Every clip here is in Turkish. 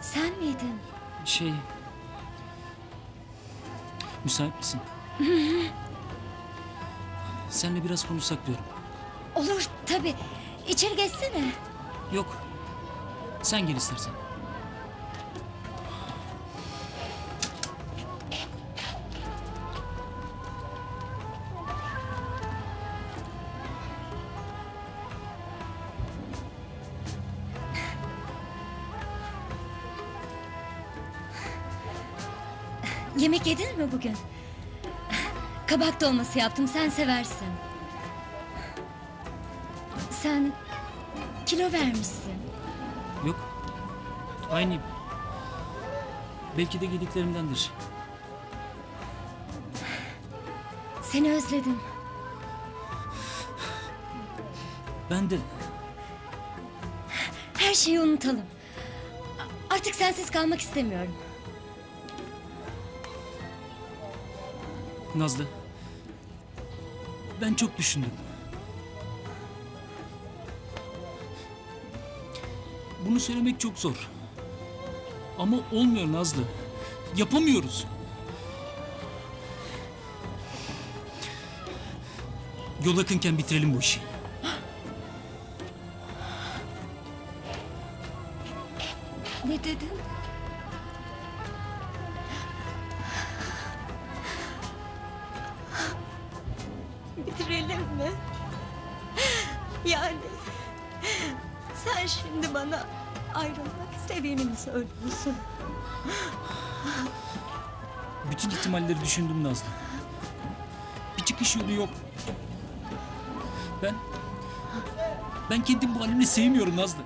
Sen miydin? Şey... Müsait misin? Seninle biraz konuşsak diyorum. Olur tabii. İçeri geçsene. Yok. Sen gel istersen. Yemek yedin mi bugün? Kabak dolması yaptım. Sen seversin. Sen kilo vermişsin. Yok. Aynıyım. Belki de yediklerimdendir. Seni özledim. Ben de Her şeyi unutalım. Artık sensiz kalmak istemiyorum. Nazlı. Ben çok düşündüm. Bunu söylemek çok zor. Ama olmuyor Nazlı. Yapamıyoruz. Yol yakınken bitirelim bu işi. Ne dedin? Bitirelim mi? Yani sen şimdi bana ayrılmak istediğini mi söylüyorsun? Bütün ihtimalleri düşündüm Nazlı. Bir çıkış yolu yok. Ben... Ben kendim bu halini sevmiyorum Nazlı.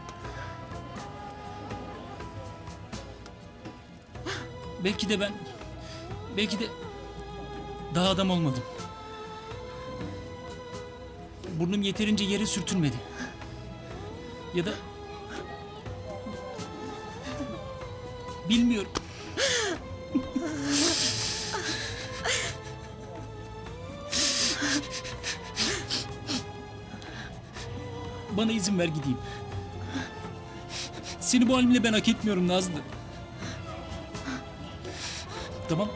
Belki de ben... Belki de... Daha adam olmadım. Burnum yeterince yere sürtünmedi. Ya da... Bilmiyorum. Bana izin ver gideyim. Seni bu halimle ben hak etmiyorum Nazlı. Tamam.